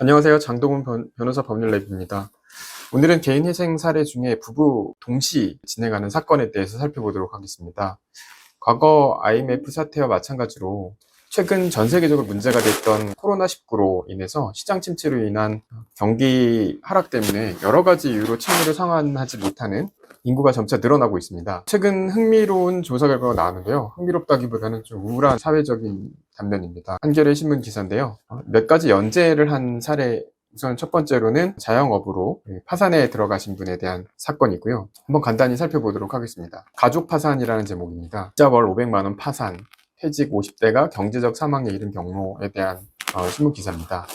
안녕하세요. 장동훈 변- 변호사 법률랩입니다. 오늘은 개인 회생 사례 중에 부부 동시 진행하는 사건에 대해서 살펴보도록 하겠습니다. 과거 IMF 사태와 마찬가지로 최근 전 세계적으로 문제가 됐던 코로나19로 인해서 시장 침체로 인한 경기 하락 때문에 여러 가지 이유로 채무를 상환하지 못하는 인구가 점차 늘어나고 있습니다. 최근 흥미로운 조사 결과가 나왔는데요. 흥미롭다기보다는 좀 우울한 사회적인 단면입니다. 한겨레 신문 기사인데요. 어, 몇 가지 연재를 한 사례 우선 첫 번째로는 자영업으로 파산에 들어가신 분에 대한 사건이고요. 한번 간단히 살펴보도록 하겠습니다. 가족 파산이라는 제목입니다. 투자월 500만 원 파산, 퇴직 50대가 경제적 사망에 이른 경로에 대한 어, 신문 기사입니다.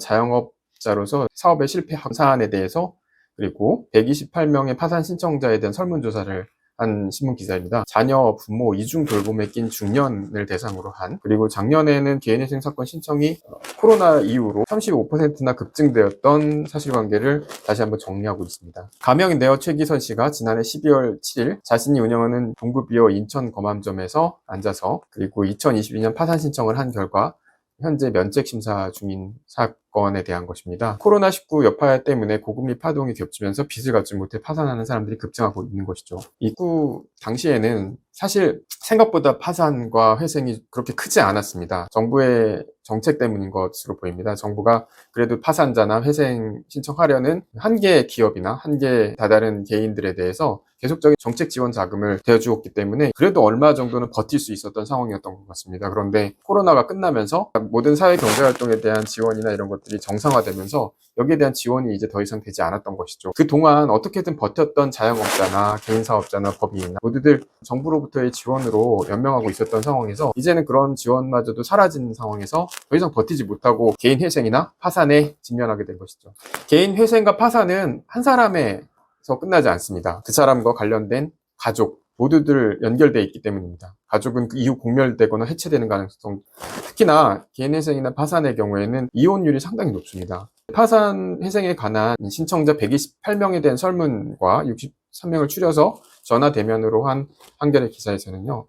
자영업자로서 사업의 실패 사안에 대해서 그리고 128명의 파산 신청자에 대한 설문조사를 한 신문 기사입니다. 자녀, 부모, 이중 돌봄에 낀 중년을 대상으로 한 그리고 작년에는 개인회생 사건 신청이 어, 코로나 이후로 35%나 급증되었던 사실관계를 다시 한번 정리하고 있습니다. 가명인데요. 최기선 씨가 지난해 12월 7일 자신이 운영하는 동부비어 인천 검암점에서 앉아서 그리고 2022년 파산 신청을 한 결과 현재 면책 심사 중인 사 건에 대한 것입니다. 코로나19 여파 때문에 고금리 파동이 겹치면서 빚을 갚지 못해 파산하는 사람들이 급증하고 있는 것이죠. 이후 당시에는 사실 생각보다 파산과 회생이 그렇게 크지 않았습니다. 정부의 정책 때문인 것으로 보입니다. 정부가 그래도 파산자나 회생 신청하려는 한 개의 기업이나 한 개의 다다른 개인들에 대해서 계속적인 정책 지원 자금을 대주었기 때문에 그래도 얼마 정도는 버틸 수 있었던 상황이었던 것 같습니다. 그런데 코로나가 끝나면서 모든 사회 경제 활동에 대한 지원이나 이런 것들이 정상화되면서 여기에 대한 지원이 이제 더 이상 되지 않았던 것이죠. 그동안 어떻게든 버텼던 자영업자나 개인 사업자나 법인이나 모두들 정부로부터의 지원으로 연명하고 있었던 상황에서 이제는 그런 지원마저도 사라진 상황에서 더 이상 버티지 못하고 개인 회생이나 파산에 직면하게 된 것이죠. 개인 회생과 파산은 한 사람에서 끝나지 않습니다. 그 사람과 관련된 가족 모두들 연결되어 있기 때문입니다. 가족은 그 이후 공멸되거나 해체되는 가능성, 특히나 개인 회생이나 파산의 경우에는 이혼율이 상당히 높습니다. 파산 회생에 관한 신청자 128명에 대한 설문과 63명을 추려서 전화 대면으로 한 한겨레 기사에서는요.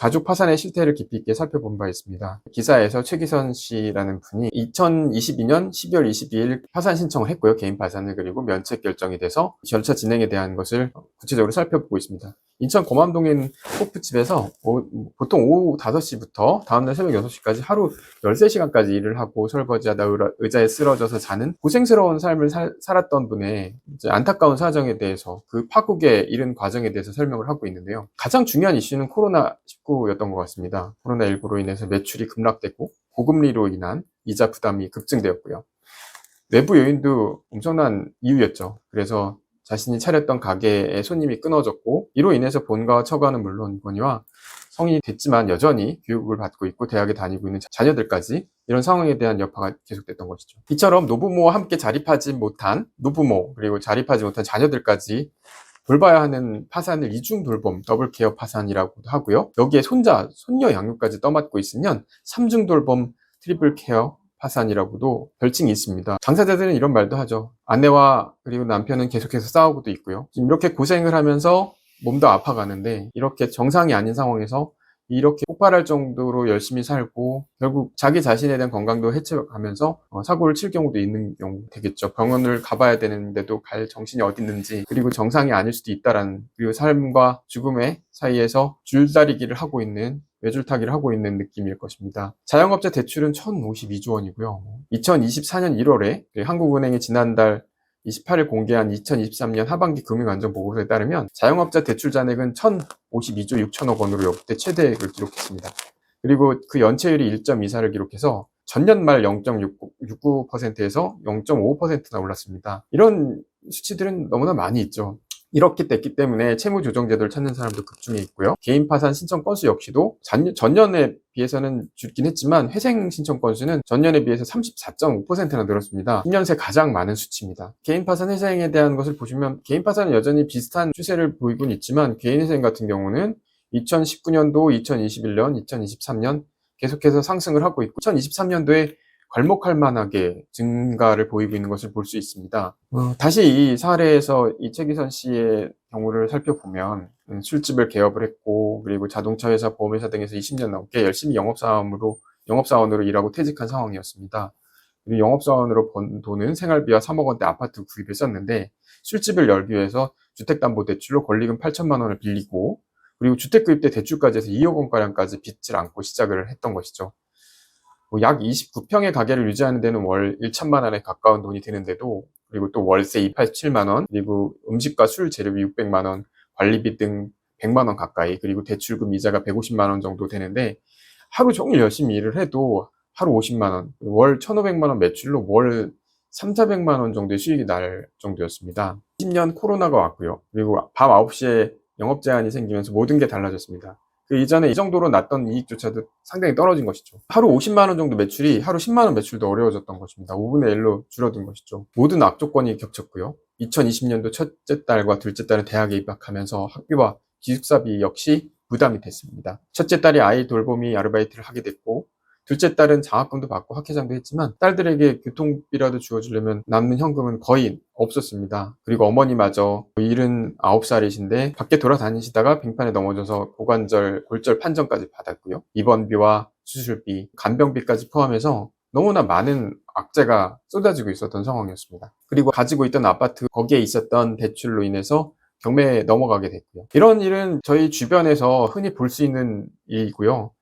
가족 파산의 실태를 깊이 있게 살펴본 바 있습니다. 기사에서 최기선 씨라는 분이 2022년 12월 22일 파산 신청을 했고요. 개인 파산을 그리고 면책 결정이 돼서 절차 진행에 대한 것을 구체적으로 살펴보고 있습니다. 인천 고맘동인 호프집에서 오- 보통 오후 5시부터 다음날 새벽 6시까지 하루 13시간까지 일을 하고 설거지하다 의자에 쓰러져서 자는 고생스러운 삶을 살, 살았던 분의 안타까운 사정에 대해서 그 파국에 이른 과정에 대해서 설명을 하고 있는데요. 가장 중요한 이슈는 코로나 19였던 것 같습니다. 코로나19로 인해서 매출이 급락되고 고금리로 인한 이자 부담이 급증되었고요. 내부 요인도 엄청난 이유였죠. 그래서 자신이 차렸던 가게의 손님이 끊어졌고 이로 인해서 본가와 처가는 물론이거니와 성인이 됐지만 여전히 교육을 받고 있고 대학에 다니고 있는 자녀들까지 이런 상황에 대한 여파가 계속됐던 것이죠. 이처럼 노부모와 함께 자립하지 못한 노부모 그리고 자립하지 못한 자녀들까지 돌봐야 하는 파산을 이중 돌봄, 더블 케어 파산이라고도 하고요. 여기에 손자, 손녀 양육까지 떠맡고 있으면 삼중 돌봄, 트리플 케어 파산이라고도 별칭이 있습니다. 당사자들은 이런 말도 하죠. 아내와 그리고 남편은 계속해서 싸우고도 있고요. 지금 이렇게 고생을 하면서 몸도 아파가는데 이렇게 정상이 아닌 상황에서 이렇게 폭발할 정도로 열심히 살고 결국 자기 자신에 대한 건강도 해쳐가면서 어, 사고를 칠 경우도 있는 경우 되겠죠. 병원을 가봐야 되는데도 갈 정신이 어디 있는지 그리고 정상이 아닐 수도 있다라는 그리고 삶과 죽음의 사이에서 줄다리기를 하고 있는 외줄타기를 하고 있는 느낌일 것입니다. 자영업자 대출은 1,052조 원이고요. 2024년 1월에 한국은행이 지난달 28일 공개한 2023년 하반기 금융안정보고서에 따르면 자영업자 대출 잔액은 1,052조 6천억 원으로 역대 최대액을 기록했습니다. 그리고 그 연체율이 1.24를 기록해서 전년 말 0.69%에서 0.5%나 올랐습니다. 이런 수치들은 너무나 많이 있죠. 이렇게 됐기 때문에 채무 조정제도를 찾는 사람도 급중해 있고요. 개인 파산 신청 건수 역시도 전- 전년에 비해서는 줄긴 했지만 회생 신청 건수는 전년에 비해서 34.5%나 늘었습니다. 10년 새 가장 많은 수치입니다. 개인 파산 회생에 대한 것을 보시면 개인 파산은 여전히 비슷한 추세를 보이곤 있지만 개인 회생 같은 경우는 2019년도, 2021년, 2023년 계속해서 상승을 하고 있고 2023년도에 괄목할 만하게 증가를 보이고 있는 것을 볼 수 있습니다. 어, 다시 이 사례에서 이 최기선 씨의 경우를 살펴보면 음, 술집을 개업을 했고 그리고 자동차 회사, 보험회사 등에서 20년 넘게 열심히 영업사원으로 영업사원으로 일하고 퇴직한 상황이었습니다. 그리고 영업사원으로 번 돈은 생활비와 3억 원대 아파트 구입을 썼는데 술집을 열기 위해서 주택담보대출로 권리금 8천만 원을 빌리고 그리고 주택 구입 때 대출까지 해서 2억 원가량까지 빚을 안고 시작을 했던 것이죠. 뭐약 29평의 가게를 유지하는 데는 월 1천만 원에 가까운 돈이 드는데도 그리고 또 월세 287만 원 그리고 음식과 술 재료비 600만 원 관리비 등 100만 원 가까이 그리고 대출금 이자가 150만 원 정도 되는데 하루 종일 열심히 일을 해도 하루 50만 원, 월 1,500만 원 매출로 월 3, 400만 원 정도의 수익이 날 정도였습니다. 10년 코로나가 왔고요. 그리고 밤 9시에 영업 제한이 생기면서 모든 게 달라졌습니다. 그 이전에 이 정도로 났던 이익조차도 상당히 떨어진 것이죠. 하루 50만 원 정도 매출이 하루 10만 원 매출도 어려워졌던 것입니다. 5분의 1로 줄어든 것이죠. 모든 악조건이 겹쳤고요. 2020년도 첫째 딸과 둘째 딸은 대학에 입학하면서 학비와 기숙사비 역시 부담이 됐습니다. 첫째 딸이 아이 돌보미 아르바이트를 하게 됐고 둘째 딸은 장학금도 받고 학회장도 했지만 딸들에게 교통비라도 주어주려면 남는 현금은 거의 없었습니다. 그리고 어머니마저 79살이신데 밖에 돌아다니시다가 빙판에 넘어져서 고관절, 골절 판정까지 받았고요. 입원비와 수술비, 간병비까지 포함해서 너무나 많은 악재가 쏟아지고 있었던 상황이었습니다. 그리고 가지고 있던 아파트 거기에 있었던 대출로 인해서 경매에 넘어가게 됐고요. 이런 일은 저희 주변에서 흔히 볼 수 있는 일이고요.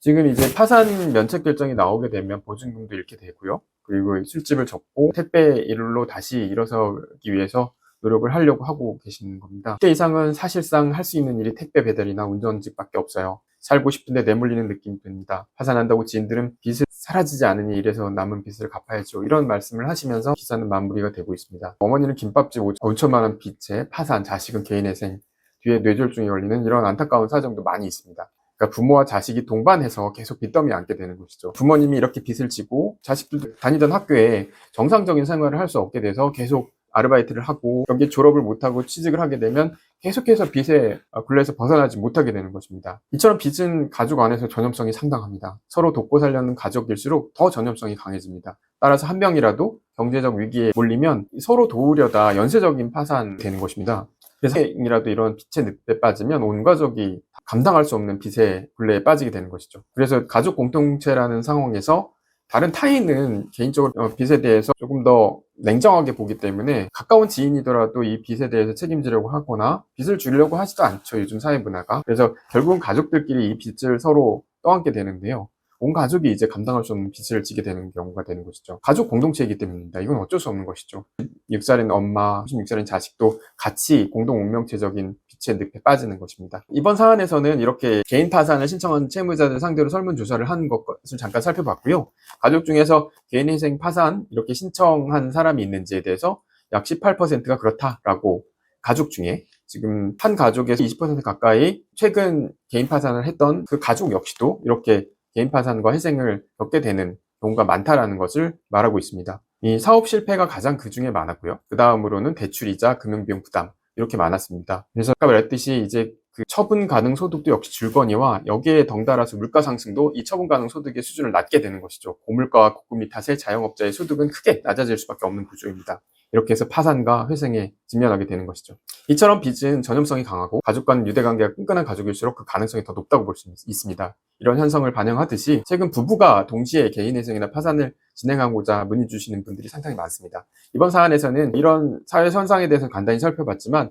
지금 이제 파산 면책 결정이 나오게 되면 보증금도 잃게 되고요. 그리고 술집을 접고 택배 일로 다시 일어서기 위해서 노력을 하려고 하고 계시는 겁니다. 10대 이상은 사실상 할 수 있는 일이 택배 배달이나 운전직밖에 없어요. 살고 싶은데 내몰리는 느낌이 듭니다. 파산한다고 지인들은 빚을 사라지지 않으니 이래서 남은 빚을 갚아야죠. 이런 말씀을 하시면서 기사는 마무리가 되고 있습니다. 어머니는 김밥집 5천만 원 빚에 파산, 자식은 개인회생, 뒤에 뇌졸중에 걸리는 이런 안타까운 사정도 많이 있습니다. 그러니까 부모와 자식이 동반해서 계속 빚더미 안게 되는 것이죠. 부모님이 이렇게 빚을 지고 자식들 다니던 학교에 정상적인 생활을 할 수 없게 돼서 계속 아르바이트를 하고 여기 졸업을 못하고 취직을 하게 되면 계속해서 빚에 굴레에서 벗어나지 못하게 되는 것입니다. 이처럼 빚은 가족 안에서 전염성이 상당합니다. 서로 돕고 살려는 가족일수록 더 전염성이 강해집니다. 따라서 한 명이라도 경제적 위기에 몰리면 서로 도우려다 연쇄적인 파산이 되는 것입니다. 그래서 이라도 이런 빚의 늪에 빠지면 온 가족이 감당할 수 없는 빚의 굴레에 빠지게 되는 것이죠. 그래서 가족 공동체라는 상황에서 다른 타인은 개인적으로 어, 빚에 대해서 조금 더 냉정하게 보기 때문에 가까운 지인이더라도 이 빚에 대해서 책임지려고 하거나 빚을 주려고 하지도 않죠. 요즘 사회 문화가. 그래서 결국은 가족들끼리 이 빚을 서로 떠안게 되는데요. 온 가족이 이제 감당할 수 없는 빚을 지게 되는 경우가 되는 것이죠. 가족 공동체이기 때문입니다. 이건 어쩔 수 없는 것이죠. 6살인 엄마, 16살인 자식도 같이 공동 운명체적인 빚의 늪에 빠지는 것입니다. 이번 사안에서는 이렇게 개인 파산을 신청한 채무자들 상대로 설문조사를 한 것을 잠깐 살펴봤고요. 가족 중에서 개인 희생 파산 이렇게 신청한 사람이 있는지에 대해서 약 18%가 그렇다라고 가족 중에 지금 한 가족에서 20% 가까이 최근 개인 파산을 했던 그 가족 역시도 이렇게 개인 파산과 희생을 겪게 되는 경우가 많다라는 것을 말하고 있습니다. 이 사업 실패가 가장 그 중에 많았고요. 그 다음으로는 대출이자 금융비용 부담 이렇게 많았습니다. 그래서 아까 말했듯이 이제 그 처분 가능 소득도 역시 줄거니와 여기에 덩달아서 물가 상승도 이 처분 가능 소득의 수준을 낮게 되는 것이죠. 고물가와 고금리 탓에 자영업자의 소득은 크게 낮아질 수밖에 없는 구조입니다. 이렇게 해서 파산과 회생에 직면하게 되는 것이죠. 이처럼 빚은 전염성이 강하고 가족 간 유대관계가 끈끈한 가족일수록 그 가능성이 더 높다고 볼 수 있습니다. 이런 현상을 반영하듯이 최근 부부가 동시에 개인회생이나 파산을 진행하고자 문의 주시는 분들이 상당히 많습니다. 이번 사안에서는 이런 사회 현상에 대해서 간단히 살펴봤지만 어,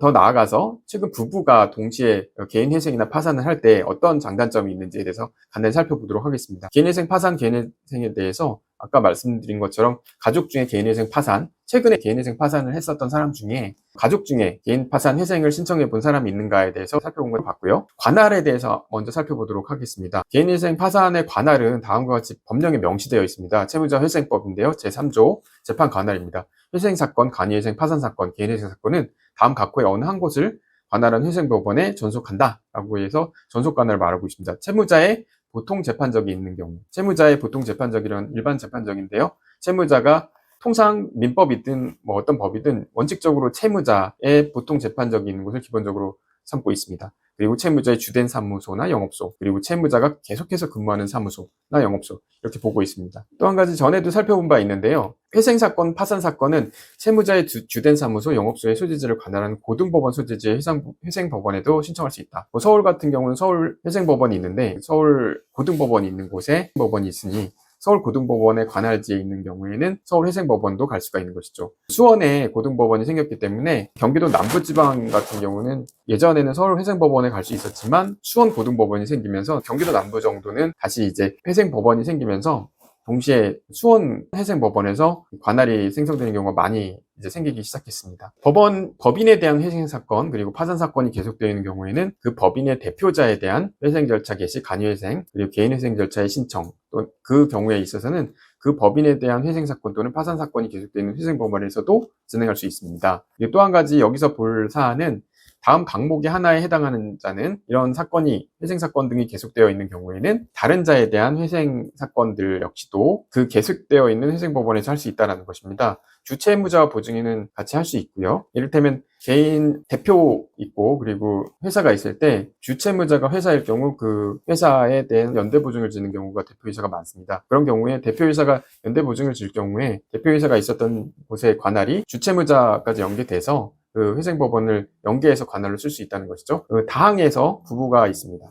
더 나아가서 최근 부부가 동시에 개인회생이나 파산을 할 때 어떤 장단점이 있는지에 대해서 간단히 살펴보도록 하겠습니다. 개인회생, 파산, 개인회생에 대해서 아까 말씀드린 것처럼 가족 중에 개인회생 파산, 최근에 개인회생 파산을 했었던 사람 중에 가족 중에 개인 파산 회생을 신청해 본 사람이 있는가에 대해서 살펴본 걸 봤고요. 관할에 대해서 먼저 살펴보도록 하겠습니다. 개인회생 파산의 관할은 다음과 같이 법령에 명시되어 있습니다. 채무자 회생법인데요. 제3조 재판 관할입니다. 회생 사건, 간이회생, 파산 사건, 개인회생 사건은 다음 각호의 어느 한 곳을 관할한 회생법원에 전속한다라고 해서 전속관할을 말하고 있습니다. 채무자의 보통 재판적이 있는 경우, 채무자의 보통 재판적이란 일반 재판적인데요. 채무자가 통상 민법이든 뭐 어떤 법이든 원칙적으로 채무자의 보통 재판적이 있는 곳을 기본적으로 삼고 있습니다. 그리고 채무자의 주된 사무소나 영업소, 그리고 채무자가 계속해서 근무하는 사무소나 영업소 이렇게 보고 있습니다. 또 한 가지 전에도 살펴본 바 있는데요. 회생 사건, 파산 사건은 채무자의 주, 된 사무소, 영업소의 소재지를 관할하는 고등법원 소재지의 회생, 회생법원에도 신청할 수 있다. 뭐 서울 같은 경우는 서울 회생법원이 있는데 서울 고등법원이 있는 곳에 법원이 있으니 서울고등법원의 관할지에 있는 경우에는 서울회생법원도 갈 수가 있는 것이죠. 수원에 고등법원이 생겼기 때문에 경기도 남부지방 같은 경우는 예전에는 서울회생법원에 갈 수 있었지만 수원고등법원이 생기면서 경기도 남부 정도는 다시 이제 회생법원이 생기면서 동시에 수원 회생법원에서 관할이 생성되는 경우가 많이 이제 생기기 시작했습니다. 법원, 법인에 대한 회생 사건, 그리고 파산 사건이 계속되는 경우에는 그 법인의 대표자에 대한 회생 절차 개시, 간이 회생, 그리고 개인 회생 절차의 신청, 또 그 경우에 있어서는 그 법인에 대한 회생 사건 또는 파산 사건이 계속되는 회생 법원에서도 진행할 수 있습니다. 또 한 가지 여기서 볼 사안은 다음 강목의 하나에 해당하는 자는 이런 사건이 회생 사건 등이 계속되어 있는 경우에는 다른 자에 대한 회생 사건들 역시도 그 계속되어 있는 회생 법원에서 할 수 있다는 것입니다. 주체 의무자와 보증인은 같이 할 수 있고요. 이를테면 개인 대표 있고 그리고 회사가 있을 때 주체 의무자가 회사일 경우 그 회사에 대한 연대 보증을 지는 경우가 대표이사가 많습니다. 그런 경우에 대표이사가 연대 보증을 질 경우에 대표이사가 있었던 곳의 관할이 주체 의무자까지 연계돼서 그 회생법원을 연계해서 관할로 쓸 수 있다는 것이죠. 그 다항에서 부부가 있습니다.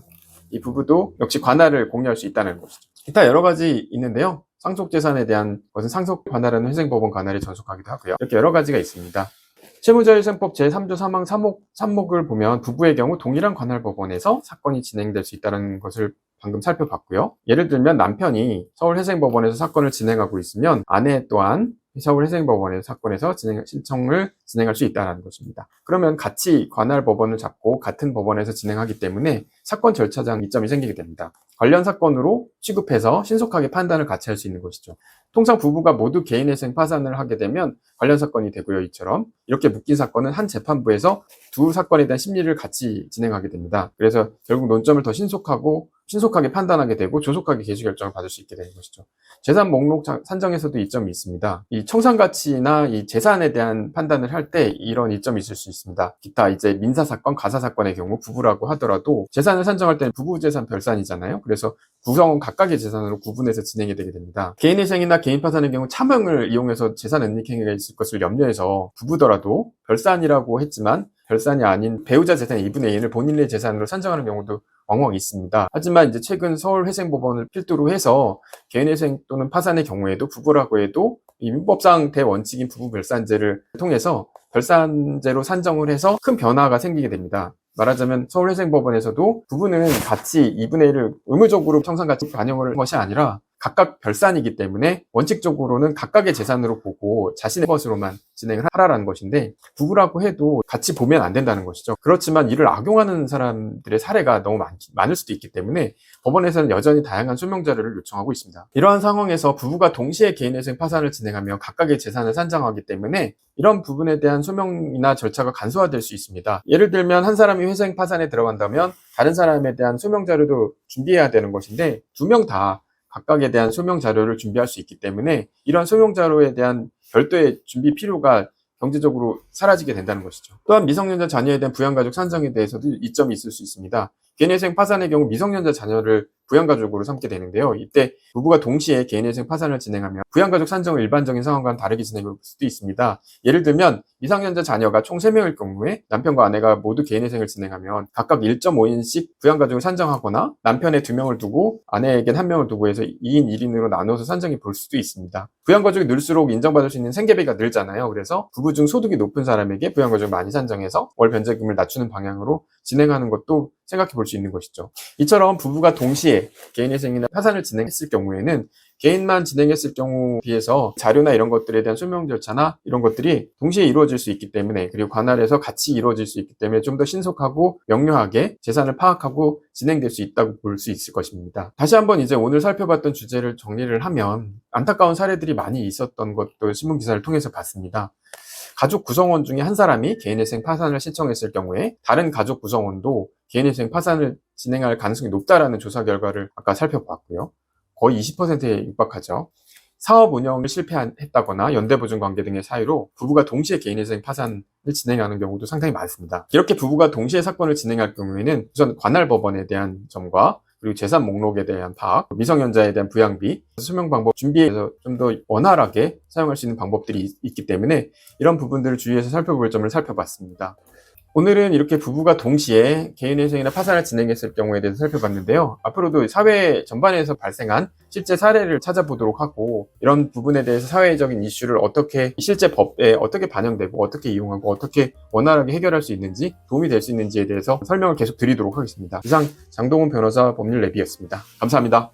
이 부부도 역시 관할을 공유할 수 있다는 것이죠. 기타 여러 가지 있는데요. 상속재산에 대한 것은 상속 관할은 회생법원 관할이 전속하기도 하고요. 이렇게 여러 가지가 있습니다. 채무자유생법 제3조 3항 3목, 3목을 보면 부부의 경우 동일한 관할법원에서 사건이 진행될 수 있다는 것을 방금 살펴봤고요. 예를 들면 남편이 서울회생법원에서 사건을 진행하고 있으면 아내 또한 서울회생법원의 사건에서 진행, 신청을 진행할 수 있다는 것입니다. 그러면 같이 관할 법원을 잡고 같은 법원에서 진행하기 때문에 사건 절차상 이점이 생기게 됩니다. 관련 사건으로 취급해서 신속하게 판단을 같이 할 수 있는 것이죠. 통상 부부가 모두 개인회생 파산을 하게 되면 관련 사건이 되고요. 이처럼 이렇게 묶인 사건은 한 재판부에서 두 사건에 대한 심리를 같이 진행하게 됩니다. 그래서 결국 논점을 더 신속하고 신속하게 판단하게 되고 조속하게 개시 결정을 받을 수 있게 되는 것이죠. 재산 목록 산정에서도 이점이 있습니다. 이 청산 가치나 이 재산에 대한 판단을 할 때 이런 이점이 있을 수 있습니다. 기타 이제 민사 사건, 가사 사건의 경우 부부라고 하더라도 재산을 산정할 때는 부부 재산 별산이잖아요. 그래서 구성은 각각의 재산으로 구분해서 진행이 되게 됩니다. 개인회생이나 개인 파산의 경우 차명을 이용해서 재산 은닉 행위가 있을 것을 염려해서 부부더라도 별산이라고 했지만 별산이 아닌 배우자 재산의 2분의 1을 본인의 재산으로 산정하는 경우도 왕왕 있습니다. 하지만 이제 최근 서울회생법원을 필두로 해서 개인회생 또는 파산의 경우에도 부부라고 해도 이 민법상 대원칙인 부부별산제를 통해서 별산제로 산정을 해서 큰 변화가 생기게 됩니다. 말하자면 서울회생법원에서도 부부는 같이 2분의 1을 의무적으로 청산가치 반영을 한 것이 아니라 각각 별산이기 때문에 원칙적으로는 각각의 재산으로 보고 자신의 것으로만 진행을 하라라는 것인데 부부라고 해도 같이 보면 안 된다는 것이죠. 그렇지만 이를 악용하는 사람들의 사례가 너무 많, 많을 수도 있기 때문에 법원에서는 여전히 다양한 소명 자료를 요청하고 있습니다. 이러한 상황에서 부부가 동시에 개인회생 파산을 진행하며 각각의 재산을 산정하기 때문에 이런 부분에 대한 소명이나 절차가 간소화될 수 있습니다. 예를 들면 한 사람이 회생 파산에 들어간다면 다른 사람에 대한 소명 자료도 준비해야 되는 것인데 두 명 다 각각에 대한 소명 자료를 준비할 수 있기 때문에 이런 소명 자료에 대한 별도의 준비 필요가 경제적으로 사라지게 된다는 것이죠. 또한 미성년자 자녀에 대한 부양가족 산정에 대해서도 이점이 있을 수 있습니다. 개인회생 파산의 경우 미성년자 자녀를 부양가족으로 삼게 되는데요. 이때 부부가 동시에 개인회생 파산을 진행하면 부양가족 산정을 일반적인 상황과는 다르게 진행할 수도 있습니다. 예를 들면 미성년자 자녀가 총 3명일 경우에 남편과 아내가 모두 개인회생을 진행하면 각각 1.5인씩 부양가족을 산정하거나 남편의 2명을 두고 아내에겐 1명을 두고 해서 2인 1인으로 나눠서 산정이 볼 수도 있습니다. 부양가족이 늘수록 인정받을 수 있는 생계비가 늘잖아요. 그래서 부부 중 소득이 높은 사람에게 부양가족을 많이 산정해서 월 변제금을 낮추는 방향으로 진행하는 것도 생각해 볼 수 있는 것이죠. 이처럼 부부가 동시에 개인회생이나 파산을 진행했을 경우에는 개인만 진행했을 경우 비해서 자료나 이런 것들에 대한 소명 절차나 이런 것들이 동시에 이루어질 수 있기 때문에 그리고 관할에서 같이 이루어질 수 있기 때문에 좀 더 신속하고 명료하게 재산을 파악하고 진행될 수 있다고 볼 수 있을 것입니다. 다시 한번 이제 오늘 살펴봤던 주제를 정리를 하면 안타까운 사례들이 많이 있었던 것도 신문 기사를 통해서 봤습니다. 가족 구성원 중에 한 사람이 개인회생 파산을 신청했을 경우에 다른 가족 구성원도 개인회생 파산을 진행할 가능성이 높다라는 조사 결과를 아까 살펴봤고요. 거의 20%에 육박하죠. 사업 운영을 실패했다거나 연대보증 관계 등의 사유로 부부가 동시에 개인회생 파산을 진행하는 경우도 상당히 많습니다. 이렇게 부부가 동시에 사건을 진행할 경우에는 우선 관할 법원에 대한 점과 그리고 재산 목록에 대한 파악, 미성년자에 대한 부양비, 수명 방법 준비해서 좀 더 원활하게 사용할 수 있는 방법들이 있, 기 때문에 이런 부분들을 주의해서 살펴볼 점을 살펴봤습니다. 오늘은 이렇게 부부가 동시에 개인회생이나 파산을 진행했을 경우에 대해서 살펴봤는데요. 앞으로도 사회 전반에서 발생한 실제 사례를 찾아보도록 하고 이런 부분에 대해서 사회적인 이슈를 어떻게 실제 법에 어떻게 반영되고 어떻게 이용하고 어떻게 원활하게 해결할 수 있는지 도움이 될 수 있는지에 대해서 설명을 계속 드리도록 하겠습니다. 이상 장동훈 변호사 법률 랩이었습니다. 감사합니다.